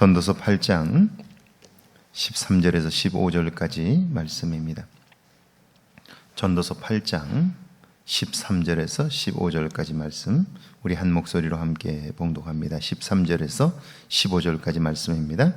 전도서 8장 13절에서 15절까지 말씀입니다. 전도서 8장 13절에서 15절까지 말씀 우리 한 목소리로 함께 봉독합니다. 13절에서 15절까지 말씀입니다.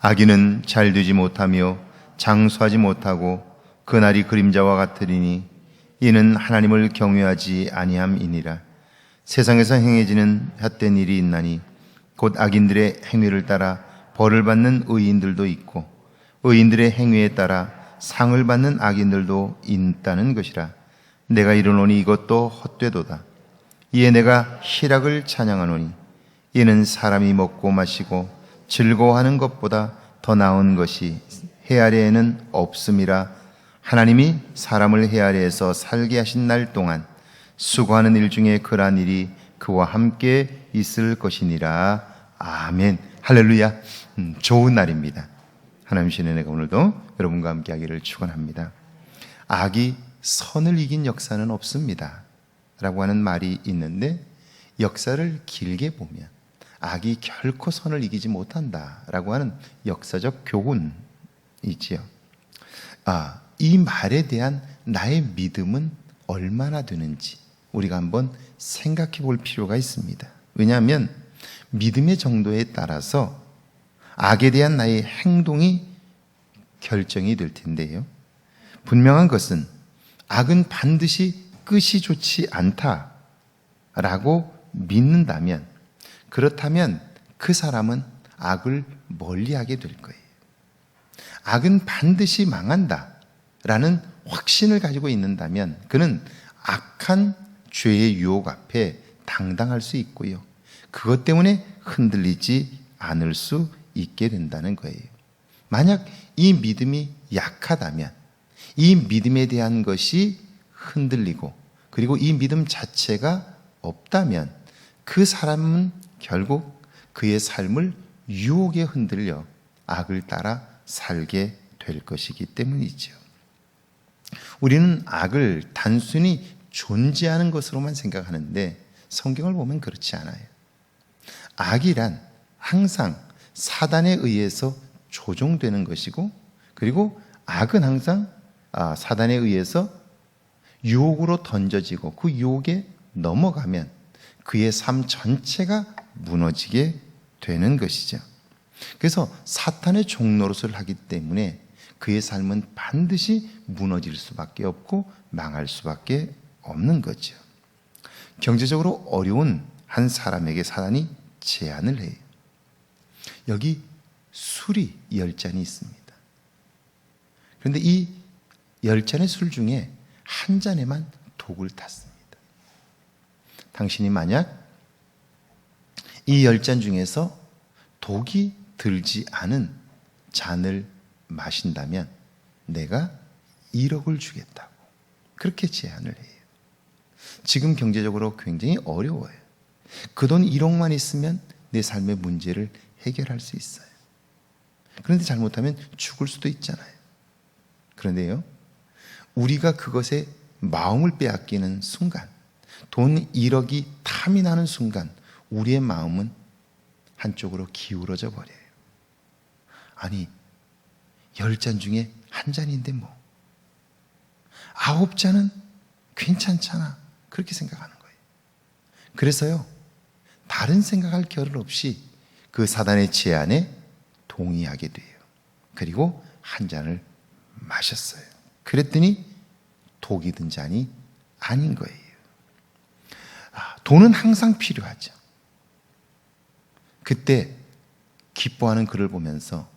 아기는 잘 되지 못하며 장수하지 못하고 그날이 그림자와 같으리니 이는 하나님을 경외하지 아니함이니라. 세상에서 행해지는 헛된 일이 있나니 곧 악인들의 행위를 따라 벌을 받는 의인들도 있고 의인들의 행위에 따라 상을 받는 악인들도 있다는 것이라. 내가 이르노니 이것도 헛되도다. 이에 내가 희락을 찬양하노니 이는 사람이 먹고 마시고 즐거워하는 것보다 더 나은 것이 해 아래에는 없음이라 하나님이 사람을 해 아래에서 살게 하신 날 동안 수고하는 일 중에 그러한 일이 그와 함께 있을 것이니라 아멘. 할렐루야. 음, 좋은 날입니다. 하나님 신의 내가 오늘도 여러분과 함께 하기를 축원합니다. 악이 선을 이긴 역사는 없습니다. 라고 하는 말이 있는데 역사를 길게 보면 악이 결코 선을 이기지 못한다 라고 하는 역사적 교훈이지요. 아, 이 말에 대한 나의 믿음은 얼마나 되는지 우리가 한번 생각해 볼 필요가 있습니다. 왜냐하면 믿음의 정도에 따라서 악에 대한 나의 행동이 결정이 될 텐데요. 분명한 것은 악은 반드시 끝이 좋지 않다라고 믿는다면 그렇다면 그 사람은 악을 멀리 하게 될 거예요. 악은 반드시 망한다라는 확신을 가지고 있는다면 그는 악한 죄의 유혹 앞에 당당할 수 있고요. 그것 때문에 흔들리지 않을 수 있게 된다는 거예요. 만약 이 믿음이 약하다면 이 믿음에 대한 것이 흔들리고 그리고 이 믿음 자체가 없다면 그 사람은 결국 그의 삶을 유혹에 흔들려 악을 따라 살게 될 것이기 때문이죠. 우리는 악을 단순히 존재하는 것으로만 생각하는데 성경을 보면 그렇지 않아요. 악이란 항상 사단에 의해서 조종되는 것이고 그리고 악은 항상 아, 사단에 의해서 유혹으로 던져지고 그 유혹에 넘어가면 그의 삶 전체가 무너지게 되는 것이죠. 그래서 사탄의 종노릇을 하기 때문에 그의 삶은 반드시 무너질 수밖에 없고 망할 수밖에 없는 거죠. 경제적으로 어려운 한 사람에게 사단이 제안을 해요. 여기 술이 열 잔이 있습니다. 그런데 이 열 잔의 술 중에 한 잔에만 독을 탔습니다. 당신이 만약 이 열 잔 중에서 독이 들지 않은 잔을 마신다면 내가 1억을 주겠다고 그렇게 제안을 해요. 지금 경제적으로 굉장히 어려워요. 그 돈 1억만 있으면 내 삶의 문제를 해결할 수 있어요. 그런데 잘못하면 죽을 수도 있잖아요. 그런데요, 우리가 그것에 마음을 빼앗기는 순간, 돈 1억이 탐이 나는 순간, 우리의 마음은 한쪽으로 기울어져 버려요. 아니, 열 잔 중에 한 잔인데 뭐. 아홉 잔은 괜찮잖아. 그렇게 생각하는 거예요. 그래서요, 다른 생각할 겨를 없이 그 사단의 제안에 동의하게 돼요. 그리고 한 잔을 마셨어요. 그랬더니 독이 든 잔이 아닌 거예요. 아, 돈은 항상 필요하죠. 그때 기뻐하는 그를 보면서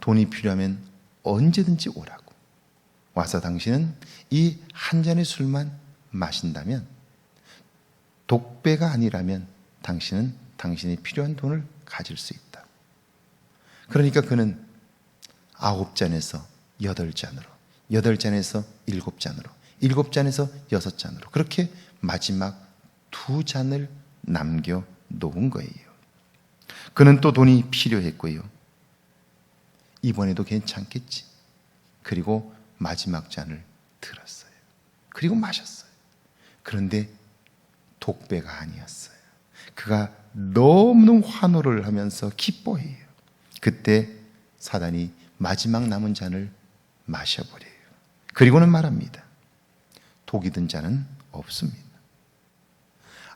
돈이 필요하면 언제든지 오라고. 와서 당신은 이 한 잔의 술만 마신다면 독배가 아니라면 당신은 당신이 필요한 돈을 가질 수 있다. 그러니까 그는 아홉 잔에서 여덟 잔으로, 여덟 잔에서 일곱 잔으로, 일곱 잔에서 여섯 잔으로 그렇게 마지막 두 잔을 남겨 놓은 거예요. 그는 또 돈이 필요했고요. 이번에도 괜찮겠지. 그리고 마지막 잔을 들었어요. 그리고 마셨어요. 그런데 독배가 아니었어요. 그가 너무너무 환호를 하면서 기뻐해요. 그때 사단이 마지막 남은 잔을 마셔버려요. 그리고는 말합니다. 독이 든 자는 없습니다.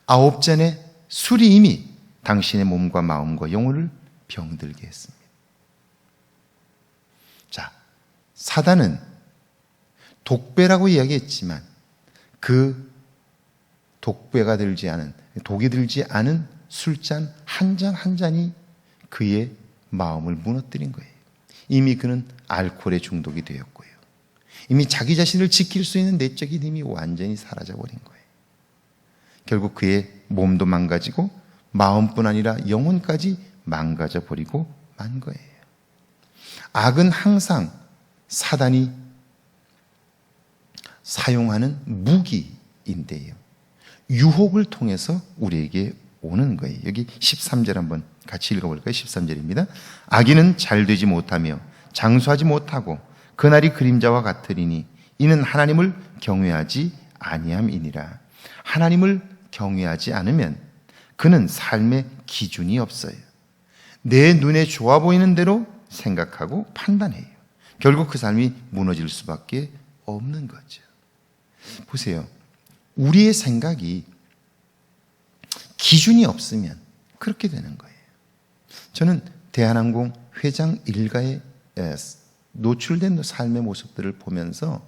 아홉 잔의 술이 이미 당신의 몸과 마음과 영혼을 병들게 했습니다. 자, 사단은 독배라고 이야기했지만 그 독배가 들지 않은 독이 들지 않은 술잔 한잔한 잔이 그의 마음을 무너뜨린 거예요. 이미 그는 알코올에 중독이 되었고요. 이미 자기 자신을 지킬 수 있는 내적인 힘이 완전히 사라져 버린 거예요. 결국 그의 몸도 망가지고 마음뿐 아니라 영혼까지 망가져 버리고 만 거예요. 악은 항상 사단이 사용하는 무기인데요. 유혹을 통해서 우리에게 오는 거예요. 여기 13절 한번 같이 읽어볼까요? 13절입니다. 악인은 잘 되지 못하며 장수하지 못하고 그날이 그림자와 같으리니 이는 하나님을 경외하지 아니함이니라. 하나님을 경외하지 않으면 그는 삶의 기준이 없어요. 내 눈에 좋아 보이는 대로 생각하고 판단해요. 결국 그 삶이 무너질 수밖에 없는 거죠. 보세요. 우리의 생각이 기준이 없으면 그렇게 되는 거예요. 저는 대한항공 회장 일가에 노출된 삶의 모습들을 보면서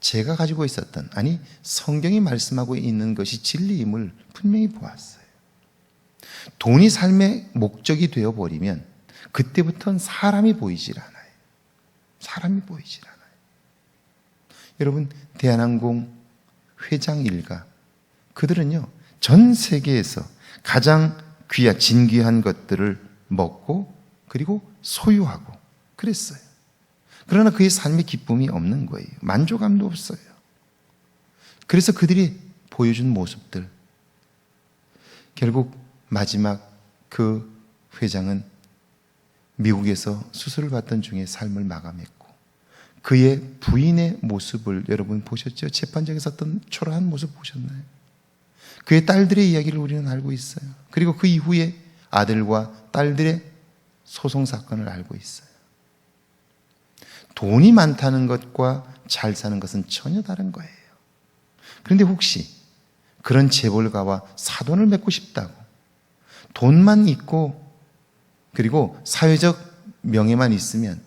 제가 가지고 있었던, 아니, 성경이 말씀하고 있는 것이 진리임을 분명히 보았어요. 돈이 삶의 목적이 되어버리면 그때부터는 사람이 보이질 않아요. 사람이 보이질 않아요. 여러분, 대한항공 회장 일가, 그들은요, 전 세계에서 가장 귀한, 진귀한 것들을 먹고, 그리고 소유하고, 그랬어요. 그러나 그의 삶의 기쁨이 없는 거예요. 만족감도 없어요. 그래서 그들이 보여준 모습들, 결국 마지막 그 회장은 미국에서 수술을 받던 중에 삶을 마감했고 그의 부인의 모습을 여러분 보셨죠? 재판장에서 어떤 초라한 모습 보셨나요? 그의 딸들의 이야기를 우리는 알고 있어요. 그리고 그 이후에 아들과 딸들의 소송 사건을 알고 있어요. 돈이 많다는 것과 잘 사는 것은 전혀 다른 거예요. 그런데 혹시 그런 재벌가와 사돈을 맺고 싶다고 돈만 있고 그리고 사회적 명예만 있으면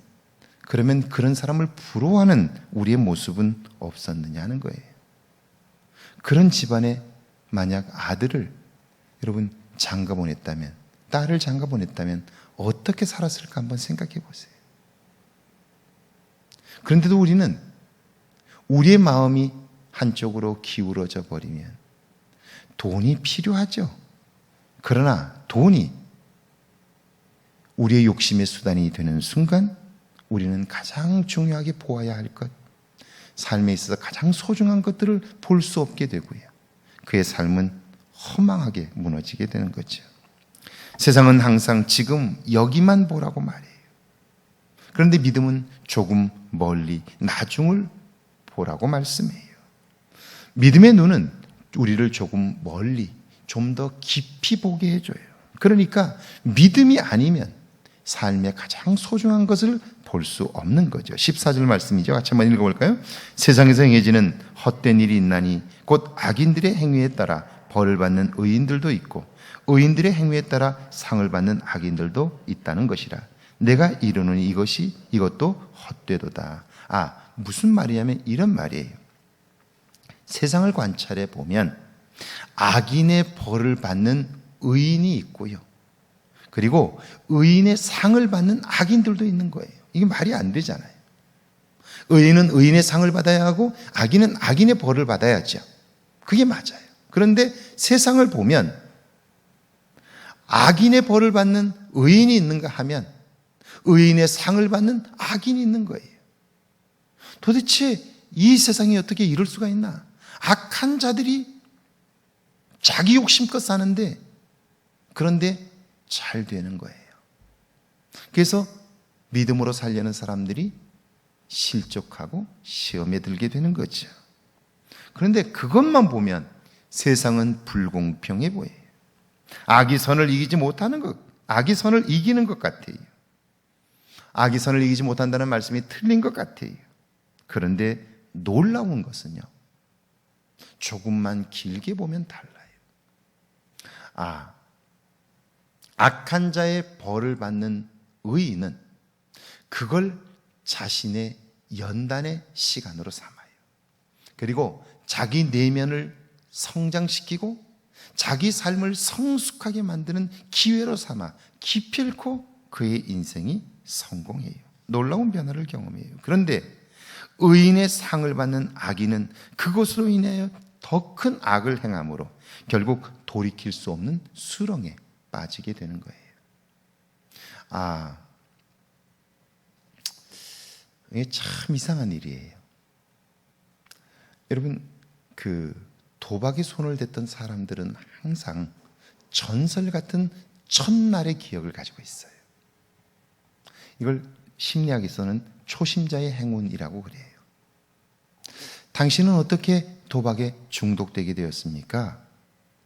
그러면 그런 사람을 부러워하는 우리의 모습은 없었느냐 하는 거예요. 그런 집안에 만약 아들을 여러분 장가 보냈다면 딸을 장가 보냈다면 어떻게 살았을까 한번 생각해 보세요. 그런데도 우리는 우리의 마음이 한쪽으로 기울어져 버리면 돈이 필요하죠. 그러나 돈이 우리의 욕심의 수단이 되는 순간 우리는 가장 중요하게 보아야 할 것, 삶에 있어서 가장 소중한 것들을 볼 수 없게 되고요. 그의 삶은 허망하게 무너지게 되는 거죠. 세상은 항상 지금 여기만 보라고 말해요. 그런데 믿음은 조금 멀리 나중을 보라고 말씀해요. 믿음의 눈은 우리를 조금 멀리 좀 더 깊이 보게 해줘요. 그러니까 믿음이 아니면 삶의 가장 소중한 것을 볼 수 없는 거죠. 14절 말씀이죠. 같이 한번 읽어볼까요? 세상에서 행해지는 헛된 일이 있나니 곧 악인들의 행위에 따라 벌을 받는 의인들도 있고 의인들의 행위에 따라 상을 받는 악인들도 있다는 것이라. 내가 이르노니 이것이 이것도 헛되도다. 아, 무슨 말이냐면 이런 말이에요. 세상을 관찰해 보면 악인의 벌을 받는 의인이 있고요. 그리고 의인의 상을 받는 악인들도 있는 거예요. 이게 말이 안 되잖아요. 의인은 의인의 상을 받아야 하고 악인은 악인의 벌을 받아야죠. 그게 맞아요. 그런데 세상을 보면 악인의 벌을 받는 의인이 있는가 하면 의인의 상을 받는 악인이 있는 거예요. 도대체 이 세상이 어떻게 이럴 수가 있나? 악한 자들이 자기 욕심껏 사는데 그런데 잘 되는 거예요. 그래서 믿음으로 살려는 사람들이 실족하고 시험에 들게 되는 거죠. 그런데 그것만 보면 세상은 불공평해 보여요. 악이 선을 이기지 못하는 것, 악의 선을 이기는 것 같아요. 악의 선을 이기지 못한다는 말씀이 틀린 것 같아요. 그런데 놀라운 것은요. 조금만 길게 보면 달라요. 아, 악한 자의 벌을 받는 의인은 그걸 자신의 연단의 시간으로 삼아요. 그리고 자기 내면을 성장시키고 자기 삶을 성숙하게 만드는 기회로 삼아 기필코 그의 인생이 성공해요. 놀라운 변화를 경험해요. 그런데 의인의 상을 받는 악인은 그것으로 인하여 더 큰 악을 행함으로 결국 돌이킬 수 없는 수렁에 빠지게 되는 거예요. 아, 이게 참 이상한 일이에요. 여러분, 그 도박에 손을 댔던 사람들은 항상 전설 같은 첫날의 기억을 가지고 있어요. 이걸 심리학에서는 초심자의 행운이라고 그래요. 당신은 어떻게 도박에 중독되게 되었습니까?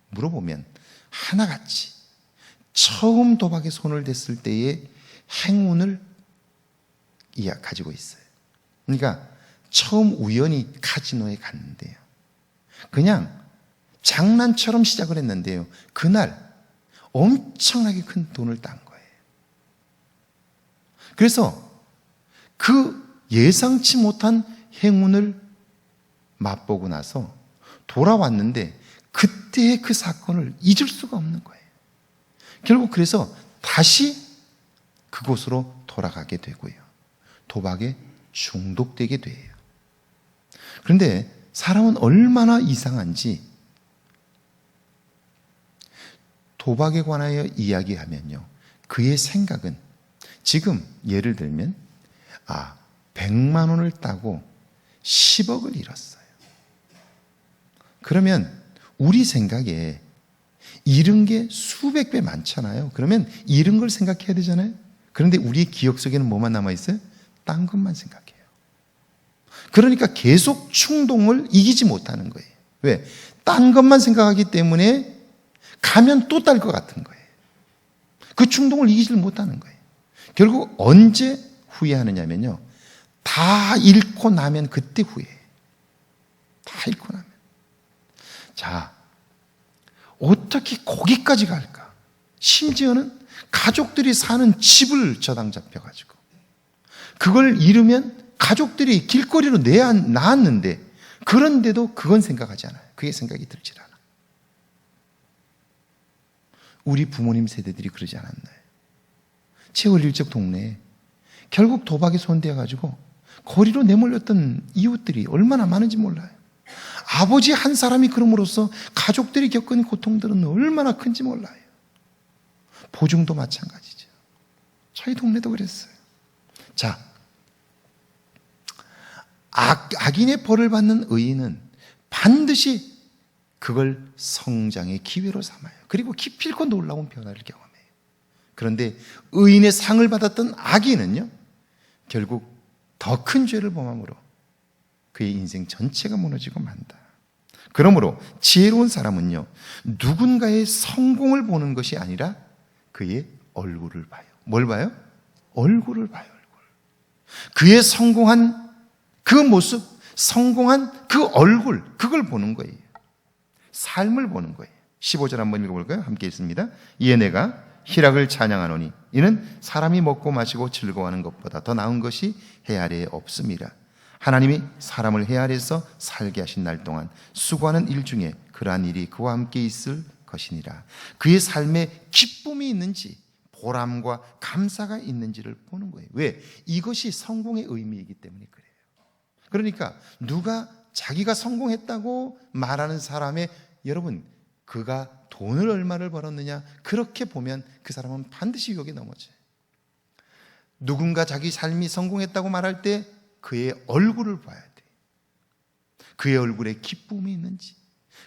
물어보면 하나같이 처음 도박에 손을 댔을 때의 행운을 이야 가지고 있어요. 그러니까 처음 우연히 카지노에 갔는데요. 그냥 장난처럼 시작을 했는데요. 그날 엄청나게 큰 돈을 딴 거예요. 그래서 그 예상치 못한 행운을 맛보고 나서 돌아왔는데 그때의 그 사건을 잊을 수가 없는 거예요. 결국 그래서 다시 그곳으로 돌아가게 되고요. 도박에 중독되게 돼요. 그런데 사람은 얼마나 이상한지 도박에 관하여 이야기하면요. 그의 생각은 지금 예를 들면 아, 100만 원을 따고 10억을 잃었어요. 그러면 우리 생각에 잃은 게 수백 배 많잖아요. 그러면 잃은 걸 생각해야 되잖아요. 그런데 우리의 기억 속에는 뭐만 남아 있어요? 딴 것만 생각해요. 그러니까 계속 충동을 이기지 못하는 거예요. 왜? 딴 것만 생각하기 때문에 가면 또 딸 것 같은 거예요. 그 충동을 이기질 못하는 거예요. 결국 언제 후회하느냐면요. 다 잃고 나면 그때 후회해요. 다 잃고 나면. 자, 어떻게 거기까지 갈까? 심지어는 가족들이 사는 집을 저당 잡혀가지고 그걸 잃으면 가족들이 길거리로 내야 나왔는데 그런데도 그건 생각하지 않아요. 그게 생각이 들질 않아. 우리 부모님 세대들이 그러지 않았나요? 채월 일적 동네에 결국 도박에 손대어 가지고 거리로 내몰렸던 이웃들이 얼마나 많은지 몰라요. 아버지 한 사람이 그럼으로써 가족들이 겪은 고통들은 얼마나 큰지 몰라요. 보증도 마찬가지죠. 저희 동네도 그랬어요. 자, 악, 악인의 벌을 받는 의인은 반드시 그걸 성장의 기회로 삼아요. 그리고 기필코 놀라운 변화를 경험해요. 그런데 의인의 상을 받았던 악인은요, 결국 더 큰 죄를 범함으로 그의 인생 전체가 무너지고 만다. 그러므로 지혜로운 사람은요, 누군가의 성공을 보는 것이 아니라 그의 얼굴을 봐요. 뭘 봐요? 얼굴을 봐요, 얼굴. 그의 성공한 그 모습, 성공한 그 얼굴, 그걸 보는 거예요. 삶을 보는 거예요. 15절 한번 읽어볼까요? 함께 있습니다. 이에 내가 희락을 찬양하노니 이는 사람이 먹고 마시고 즐거워하는 것보다 더 나은 것이 해 아래에 없음이라. 하나님이 사람을 해 아래에서 살게 하신 날 동안 수고하는 일 중에 그러한 일이 그와 함께 있을 것이니라. 그의 삶에 기쁨이 있는지 보람과 감사가 있는지를 보는 거예요. 왜? 이것이 성공의 의미이기 때문에 그래요. 그러니까 누가 자기가 성공했다고 말하는 사람의 여러분 그가 돈을 얼마를 벌었느냐 그렇게 보면 그 사람은 반드시 유혹에 넘어져요. 누군가 자기 삶이 성공했다고 말할 때 그의 얼굴을 봐야 돼. 그의 얼굴에 기쁨이 있는지,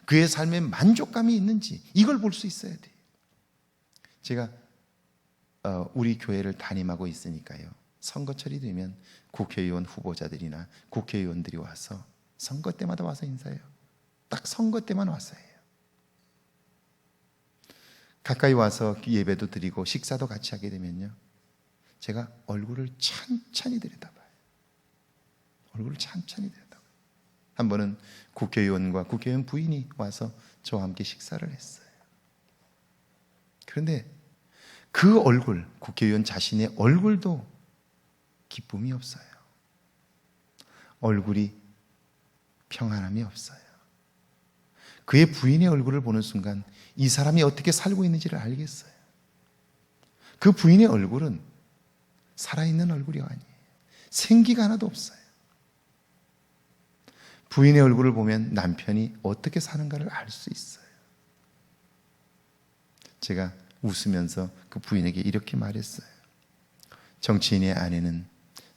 그의 삶에 만족감이 있는지 이걸 볼 수 있어야 돼. 제가 어, 우리 교회를 담임하고 있으니까요. 선거철이 되면 국회의원 후보자들이나 국회의원들이 와서 선거 때마다 와서 인사해요. 딱 선거 때만 와서 해요. 가까이 와서 예배도 드리고 식사도 같이 하게 되면요. 제가 얼굴을 찬찬히 들여다봐요. 얼굴을 찬찬히 들여다봐요. 한 번은 국회의원과 국회의원 부인이 와서 저와 함께 식사를 했어요. 그런데 그 얼굴, 국회의원 자신의 얼굴도 기쁨이 없어요. 얼굴이 평안함이 없어요. 그의 부인의 얼굴을 보는 순간 이 사람이 어떻게 살고 있는지를 알겠어요. 그 부인의 얼굴은 살아있는 얼굴이 아니에요. 생기가 하나도 없어요. 부인의 얼굴을 보면 남편이 어떻게 사는가를 알 수 있어요. 제가 웃으면서 그 부인에게 이렇게 말했어요. 정치인의 아내는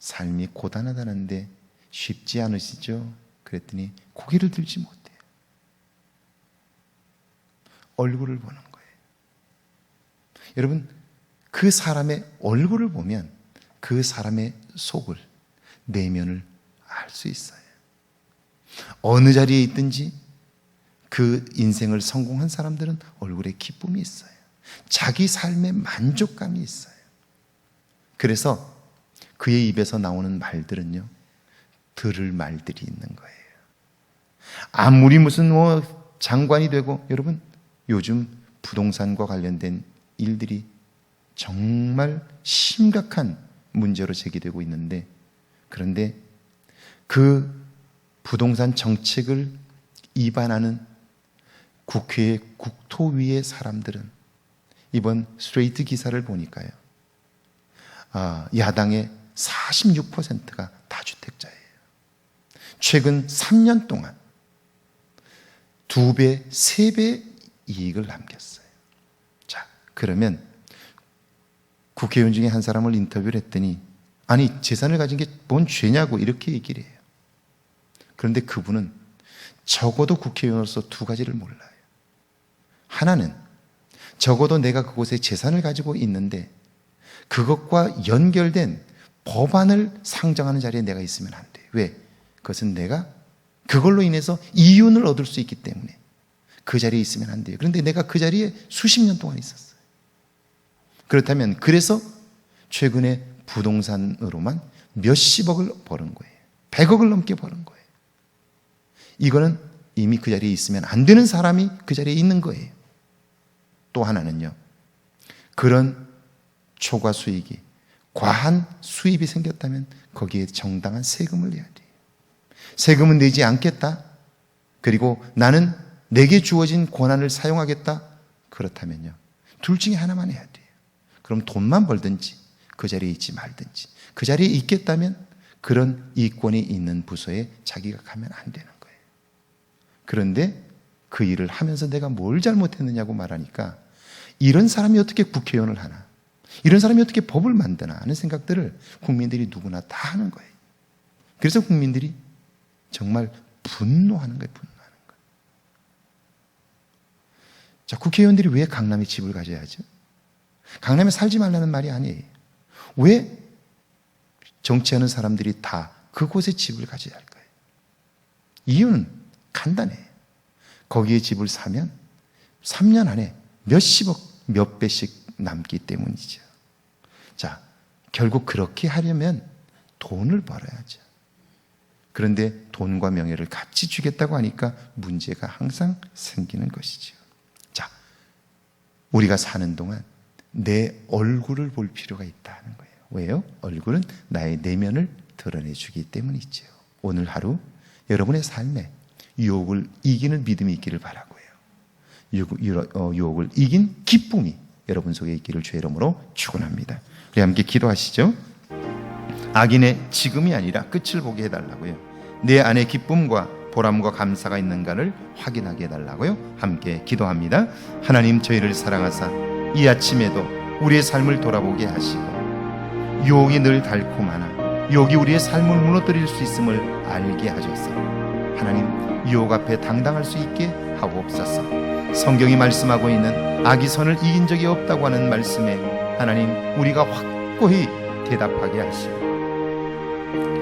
삶이 고단하다는데 쉽지 않으시죠? 그랬더니 고개를 들지 못해요. 얼굴을 보는 거예요. 여러분, 그 사람의 얼굴을 보면 그 사람의 속을, 내면을 알 수 있어요. 어느 자리에 있든지 그 인생을 성공한 사람들은 얼굴에 기쁨이 있어요. 자기 삶에 만족감이 있어요. 그래서 그의 입에서 나오는 말들은요, 들을 말들이 있는 거예요. 아무리 무슨 뭐 장관이 되고, 여러분, 요즘 부동산과 관련된 일들이 정말 심각한 문제로 제기되고 있는데, 그런데 그 부동산 정책을 위반하는 국회의 국토위의 사람들은 이번 스트레이트 기사를 보니까요. 아, 야당의 46%가 다주택자예요. 최근 3년 동안 두 배, 세배 이익을 남겼어요. 자, 그러면 국회의원 중에 한 사람을 인터뷰를 했더니 아니, 재산을 가진 게 뭔 죄냐고 이렇게 얘기를 해요. 그런데 그분은 적어도 국회의원으로서 두 가지를 몰라요. 하나는 적어도 내가 그곳에 재산을 가지고 있는데 그것과 연결된 법안을 상정하는 자리에 내가 있으면 안 돼요. 왜? 그것은 내가 그걸로 인해서 이윤을 얻을 수 있기 때문에 그 자리에 있으면 안 돼요. 그런데 내가 그 자리에 수십 년 동안 있었어요. 그렇다면 그래서 최근에 부동산으로만 몇십억을 버는 거예요. 백억을 넘게 버는 거예요. 이거는 이미 그 자리에 있으면 안 되는 사람이 그 자리에 있는 거예요. 또 하나는요. 그런 초과 수익이 과한 수입이 생겼다면 거기에 정당한 세금을 내야 돼요. 세금은 내지 않겠다. 그리고 나는 내게 주어진 권한을 사용하겠다. 그렇다면요. 둘 중에 하나만 해야 돼요. 그럼 돈만 벌든지 그 자리에 있지 말든지 그 자리에 있겠다면 그런 이권이 있는 부서에 자기가 가면 안 되는 거예요. 그런데 그 일을 하면서 내가 뭘 잘못했느냐고 말하니까 이런 사람이 어떻게 국회의원을 하나? 이런 사람이 어떻게 법을 만드나 하는 생각들을 국민들이 누구나 다 하는 거예요. 그래서 국민들이 정말 분노하는 거예요, 분노하는 거예요. 자, 국회의원들이 왜 강남에 집을 가져야 하죠? 강남에 살지 말라는 말이 아니에요. 왜 정치하는 사람들이 다 그곳에 집을 가져야 할까요? 이유는 간단해요. 거기에 집을 사면 3년 안에 몇십억, 몇 배씩 남기 때문이죠. 자, 결국 그렇게 하려면 돈을 벌어야죠. 그런데 돈과 명예를 같이 주겠다고 하니까 문제가 항상 생기는 것이죠. 자, 우리가 사는 동안 내 얼굴을 볼 필요가 있다는 거예요. 왜요? 얼굴은 나의 내면을 드러내주기 때문이죠. 오늘 하루 여러분의 삶에 유혹을 이기는 믿음이 있기를 바라고요. 어, 유혹을 이긴 기쁨이 여러분 속에 있기를 주의 이름으로 축원합니다. 우리 함께 기도하시죠. 악인의 지금이 아니라 끝을 보게 해달라고요. 내 안에 기쁨과 보람과 감사가 있는가를 확인하게 해달라고요. 함께 기도합니다. 하나님 저희를 사랑하사 이 아침에도 우리의 삶을 돌아보게 하시고 유혹이 늘 달콤하나 유혹이 우리의 삶을 무너뜨릴 수 있음을 알게 하셔서 하나님 유혹 앞에 당당할 수 있게 하옵소서. 성경이 말씀하고 있는 악이 선을 이긴 적이 없다고 하는 말씀에 하나님 우리가 확고히 대답하게 하시고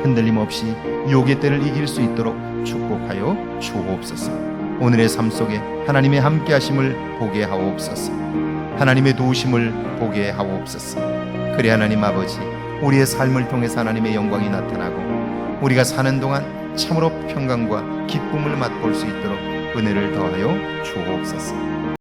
흔들림 없이 유혹의 때를 이길 수 있도록 축복하여 주옵소서. 오늘의 삶 속에 하나님의 함께 하심을 보게 하옵소서. 하나님의 도우심을 보게 하옵소서. 그래 하나님 아버지, 우리의 삶을 통해서 하나님의 영광이 나타나고 우리가 사는 동안 참으로 평강과 기쁨을 맛볼 수 있도록 은혜를 더하여 주옵소서.